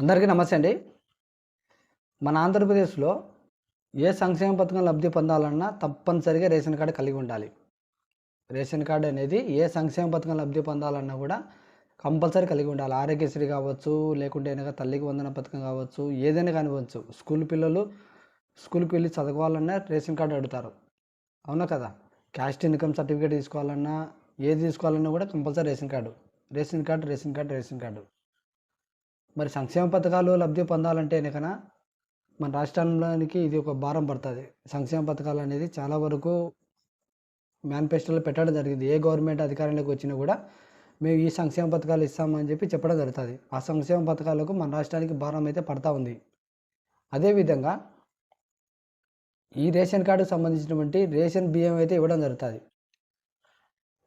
అందరికీ నమస్తే అండి. మన ఆంధ్రప్రదేశ్లో ఏ సంక్షేమ పథకం లబ్ధి పొందాలన్నా తప్పనిసరిగా రేషన్ కార్డు కలిగి ఉండాలి. రేషన్ కార్డు అనేది ఏ సంక్షేమ పథకం లబ్ధి పొందాలన్నా కూడా కంపల్సరీ కలిగి ఉండాలి. ఆరోగ్యశ్రీ కావచ్చు లేకుంటే ఏదైనా తల్లికి వందన పథకం కావచ్చు ఏదైనా కానివ్వచ్చు. స్కూల్ పిల్లలు స్కూల్కి వెళ్ళి చదవాలన్నా రేషన్ కార్డు అడుగుతారు. అవునా కదా? క్యాస్ట్ ఇన్కమ్ సర్టిఫికేట్ తీసుకోవాలన్నా ఏది తీసుకోవాలన్నా కూడా compulsory ration card. Ration card ration card ration card. మరి సంక్షేమ పథకాలు లబ్ధి పొందాలంటే కనుక మన రాష్ట్రానికి ఇది ఒక భారం పడుతుంది. సంక్షేమ పథకాలు అనేది చాలా వరకు మేనిఫెస్టోలో పెట్టడం జరిగింది. ఏ గవర్నమెంట్ అధికారంలోకి వచ్చినా కూడా మేము ఈ సంక్షేమ పథకాలు ఇస్తామని చెప్పి చెప్పడం జరుగుతుంది. ఆ సంక్షేమ పథకాలకు మన రాష్ట్రానికి భారం అయితే పడతా ఉంది. అదేవిధంగా ఈ రేషన్ కార్డుకు సంబంధించినటువంటి రేషన్ బియ్యం అయితే ఇవ్వడం జరుగుతుంది.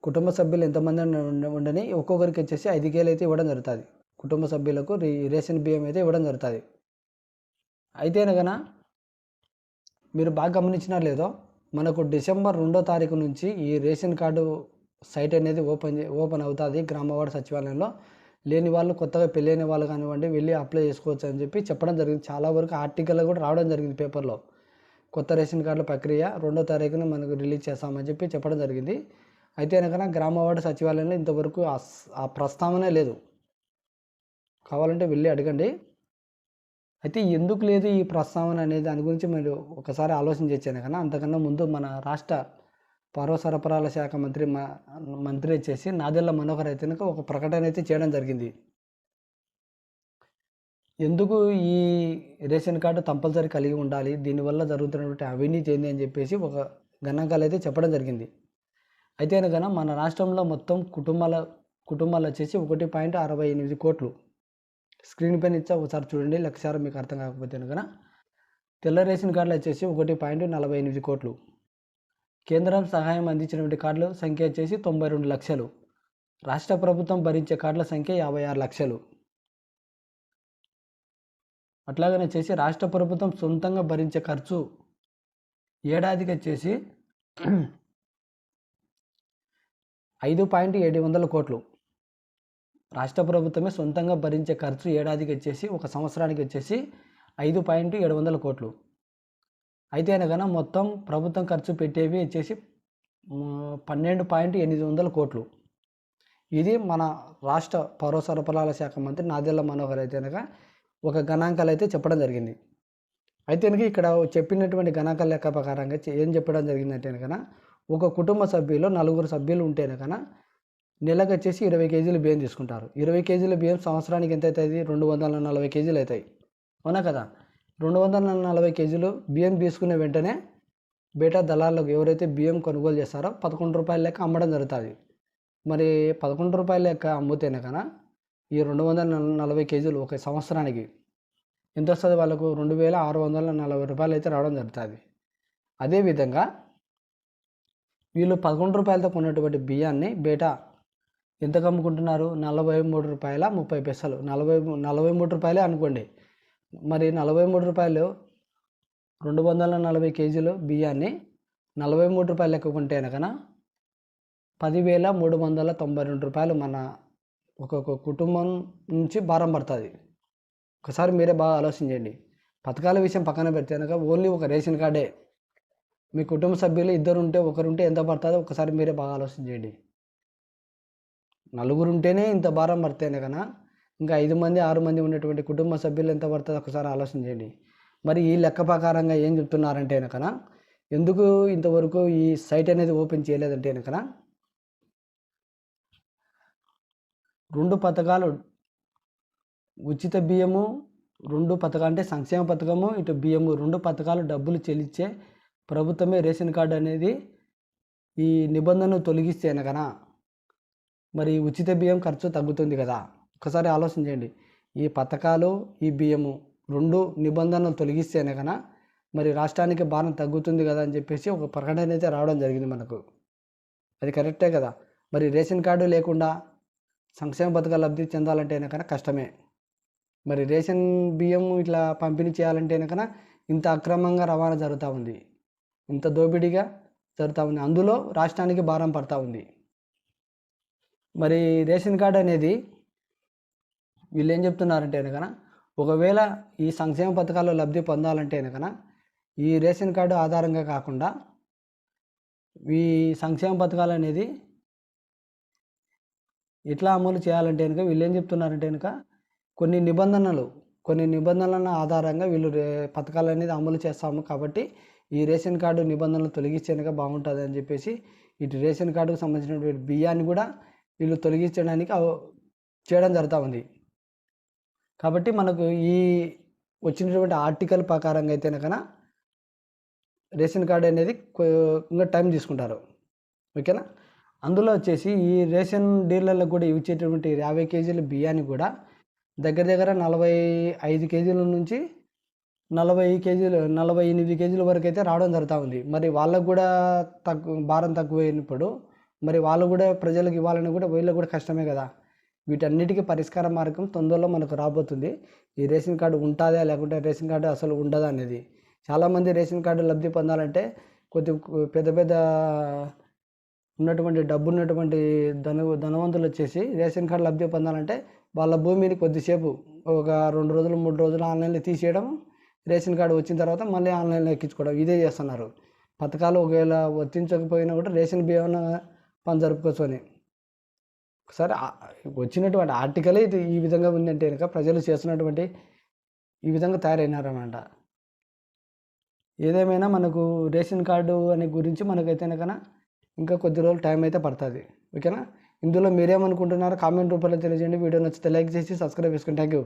కుటుంబ సభ్యులు ఎంతమంది ఉండని ఒక్కొక్కరికి వచ్చేసి ఐదు కేలు అయితే ఇవ్వడం జరుగుతుంది. కుటుంబ సభ్యులకు రేషన్ బియ్యం అయితే ఇవ్వడం జరుగుతుంది. అయితే మీరు బాగా గమనించినా లేదో మనకు డిసెంబర్ రెండో తారీఖు నుంచి ఈ రేషన్ కార్డు సైట్ అనేది ఓపెన్ ఓపెన్ అవుతుంది గ్రామవాడ సచివాలయంలో. లేని వాళ్ళు కొత్తగా పెళ్ళైన వాళ్ళు కానివ్వండి వెళ్ళి అప్లై చేసుకోవచ్చు అని చెప్పి చెప్పడం జరిగింది. చాలా వరకు ఆర్టికల్ కూడా రావడం జరిగింది పేపర్లో. కొత్త రేషన్ కార్డుల ప్రక్రియ రెండో తారీఖున మనకు రిలీజ్ చేస్తామని చెప్పి చెప్పడం జరిగింది. అయితే కనుక గ్రామవాడ సచివాలయంలో ఇంతవరకు ఆ ప్రస్తావనే లేదు. కావాలంటే వెళ్ళి అడగండి. అయితే ఎందుకు లేదు ఈ ప్రస్తావన అనేది దాని గురించి మీరు ఒకసారి ఆలోచన చేశాను కానీ అంతకన్నా ముందు మన రాష్ట్ర పౌర సరఫరాల శాఖ మంత్రి మ- మంత్రి వచ్చేసి నాదెల్ల మనోహర్ అయితే ఒక ప్రకటన అయితే చేయడం జరిగింది. ఎందుకు ఈ రేషన్ కార్డు కంపల్సరీ కలిగి ఉండాలి దీనివల్ల జరుగుతున్నటువంటి అవినీతి ఏంది అని చెప్పేసి ఒక గణాంకాలు అయితే చెప్పడం జరిగింది. అయితే కనుక మన రాష్ట్రంలో మొత్తం కుటుంబాల కుటుంబాలు వచ్చేసి ఒకటి పాయింట్ అరవై ఎనిమిది కోట్లు. స్క్రీన్ పైన ఇచ్చా ఒకసారి చూడండి. లక్షారు మీకు అర్థం కాకపోతే కనుక తెల్ల రేషన్ కార్డులు వచ్చేసి ఒకటి పాయింట్ నలభై ఎనిమిది కోట్లు. కేంద్రం సహాయం అందించినటువంటి కార్డుల సంఖ్య వచ్చేసి తొంభై రెండు లక్షలు. రాష్ట్ర ప్రభుత్వం భరించే కార్డుల సంఖ్య యాభై ఆరు లక్షలు. అట్లాగనే వచ్చేసి రాష్ట్ర ప్రభుత్వం సొంతంగా భరించే ఖర్చు ఏడాదికి వచ్చేసి ఐదు పాయింట్ ఏడు వందల కోట్లు. రాష్ట్ర ప్రభుత్వమే సొంతంగా భరించే ఖర్చు ఏడాదికి వచ్చేసి ఒక సంవత్సరానికి వచ్చేసి ఐదు పాయింట్ ఏడు వందల కోట్లు. అయితే అనగా మొత్తం ప్రభుత్వం ఖర్చు పెట్టేవి వచ్చేసి పన్నెండు పాయింట్ ఎనిమిది వందల కోట్లు. ఇది మన రాష్ట్ర పౌర సరఫరాల శాఖ మంత్రి నాదెల్ల మనోహర్ అయితే అనగా ఒక గణాంకాలు అయితే చెప్పడం జరిగింది. అయితే కనుక ఇక్కడ చెప్పినటువంటి గణాంకాల లెక్క ప్రకారంగా ఏం చెప్పడం జరిగిందంటే కనుక ఒక కుటుంబ సభ్యులు నలుగురు సభ్యులు ఉంటే కనుక నెలకు వచ్చేసి ఇరవై కేజీలు బియ్యం తీసుకుంటారు. ఇరవై కేజీల బియ్యం సంవత్సరానికి ఎంత అవుతుంది రెండు వందల నలభై కేజీలు అవుతాయి అవునా కదా? రెండు వందల నలభై కేజీలు బియ్యం తీసుకునే వెంటనే బేటా దళాలకు ఎవరైతే బియ్యం కొనుగోలు చేస్తారో పదకొండు రూపాయల లెక్క అమ్మడం జరుగుతుంది. మరి పదకొండు రూపాయల లెక్క అమ్ముతేనే కదా ఈ రెండు వందల నలభై కేజీలు ఒక సంవత్సరానికి ఎంత వస్తుంది వాళ్ళకు? రెండు వేల ఆరు వందల నలభై రూపాయలు అయితే రావడం జరుగుతుంది. అదేవిధంగా వీళ్ళు పదకొండు రూపాయలతో కొన్నటువంటి బియ్యాన్ని బేటా ఎంతకు అమ్ముకుంటున్నారు నలభై మూడు రూపాయల? ముప్పై పైసలు. నలభై నలభై మూడు రూపాయలే అనుకోండి. మరి నలభై మూడు రూపాయలు రెండు వందల నలభై కేజీలు బియ్యాన్ని నలభై మూడు రూపాయలు లెక్క కొంటే కనుక పదివేల మూడు వందల తొంభై రెండు రూపాయలు మన ఒక్కొక్క కుటుంబం నుంచి భారం పడుతుంది. ఒకసారి మీరే బాగా ఆలోచించండి పథకాల విషయం పక్కన పెడితే కనుక ఓన్లీ ఒక రేషన్ కార్డే. మీ కుటుంబ సభ్యులు ఇద్దరు ఉంటే ఒకరు ఉంటే ఎంత పడుతుందో ఒకసారి మీరే బాగా ఆలోచించండి నలుగురు ఉంటేనే ఇంత భారం పడితేనే కదా? ఇంకా ఐదు మంది ఆరు మంది ఉన్నటువంటి కుటుంబ సభ్యులు ఎంత పడుతుంది? ఒకసారి చేయండి. మరి ఈ లెక్క ప్రకారంగా ఏం చెప్తున్నారంటే కనుక ఎందుకు ఇంతవరకు ఈ సైట్ అనేది ఓపెన్ చేయలేదంటే కనుక రెండు పథకాలు ఉచిత బియ్యము రెండు పథకాలు అంటే సంక్షేమ పథకము ఇటు బియ్యము రెండు పథకాలు డబ్బులు చెల్లించే ప్రభుత్వమే రేషన్ కార్డు అనేది ఈ నిబంధనను తొలగిస్తే కనుక మరి ఉచిత బియ్యం ఖర్చు తగ్గుతుంది కదా. ఒకసారి ఆలోచించండి. ఈ పథకాలు ఈ బియ్యము రెండు నిబంధనలు తొలగిస్తేనే కన్నా మరి రాష్ట్రానికి భారం తగ్గుతుంది కదా అని చెప్పేసి ఒక ప్రకటన అయితే రావడం జరిగింది మనకు. అది కరెక్టే కదా. మరి రేషన్ కార్డు లేకుండా సంక్షేమ పథకాలు లబ్ధి చెందాలంటే కన్నా కష్టమే. మరి రేషన్ బియ్యం ఇట్లా పంపిణీ చేయాలంటే కన్నా ఇంత అక్రమంగా రవాణా జరుగుతూ ఉంది. ఇంత దోపిడీగా జరుగుతూ ఉంది. అందులో రాష్ట్రానికి భారం పడతా ఉంది. మరి రేషన్ కార్డు అనేది వీళ్ళు ఏం చెప్తున్నారంటే కనుక ఒకవేళ ఈ సంక్షేమ పథకాల్లో లబ్ధి పొందాలంటే కనుక ఈ రేషన్ కార్డు ఆధారంగా కాకుండా ఈ సంక్షేమ పథకాలు అనేది ఎట్లా అమలు చేయాలంటే కనుక వీళ్ళు ఏం చెప్తున్నారంటే కనుక కొన్ని నిబంధనలు కొన్ని నిబంధనల ఆధారంగా వీళ్ళు రే పథకాలు అనేది అమలు చేస్తాము కాబట్టి ఈ రేషన్ కార్డు నిబంధనలు తొలగిస్తే కనుక బాగుంటుంది అని చెప్పేసి ఇటు రేషన్ కార్డుకు సంబంధించినటువంటి బియ్యాన్ని కూడా వీళ్ళు తొలగించడానికి చేయడం జరుగుతూ ఉంది. కాబట్టి మనకు ఈ వచ్చినటువంటి ఆర్టికల్ ప్రకారంగా అయితే కన్నా రేషన్ కార్డు అనేది ఇంకా టైం తీసుకుంటారు. ఓకేనా? అందులో వచ్చేసి ఈ రేషన్ డీలర్లకు కూడా ఇచ్చేటటువంటి యాభై కేజీల బియ్యాన్ని కూడా దగ్గర దగ్గర నలభై ఐదు కేజీల నుంచి నలభై కేజీలు నలభై ఎనిమిది కేజీల వరకు అయితే రావడం జరుగుతూ ఉంది. మరి వాళ్ళకు కూడా తక్కువ భారం తక్కువైనప్పుడు మరి వాళ్ళు కూడా ప్రజలకు ఇవ్వాలని కూడా వీళ్ళకి కూడా కష్టమే కదా. వీటన్నిటికీ పరిష్కార మార్గం తొందరలో మనకు రాబోతుంది. ఈ రేషన్ కార్డు ఉంటుందా లేకుంటే రేషన్ కార్డు అసలు ఉండదా అనేది. చాలామంది రేషన్ కార్డు లబ్ధి పొందాలంటే కొద్ది పెద్ద పెద్ద ఉన్నటువంటి డబ్బు ఉన్నటువంటి ధన ధనవంతులు వచ్చేసి రేషన్ కార్డు లబ్ధి పొందాలంటే వాళ్ళ భూమిని కొద్దిసేపు ఒక రెండు రోజులు మూడు రోజులు ఆన్లైన్లో తీసేయడం రేషన్ కార్డు వచ్చిన తర్వాత మళ్ళీ ఆన్లైన్లో ఎక్కించుకోవడం ఇదే చేస్తున్నారు. పథకాలు ఒకవేళ వర్తించకపోయినా కూడా రేషన్ బియ్యం పని జరుపుకోవచ్చని ఒకసారి వచ్చినటువంటి ఆర్టికలే ఇది ఈ విధంగా ఉందంటే కనుక ప్రజలు చేస్తున్నటువంటి ఈ విధంగా తయారైనారన్నమాట. ఏదేమైనా మనకు రేషన్ కార్డు అనే గురించి మనకైతే కనుక ఇంకా కొద్ది రోజులు టైం అయితే పడుతుంది. ఓకేనా? ఇందులో మీరేమనుకుంటున్నారో కామెంట్ రూపంలో తెలియజేయండి. వీడియో నచ్చితే లైక్ చేసి సబ్స్క్రైబ్ చేసుకోండి థ్యాంక్ యూ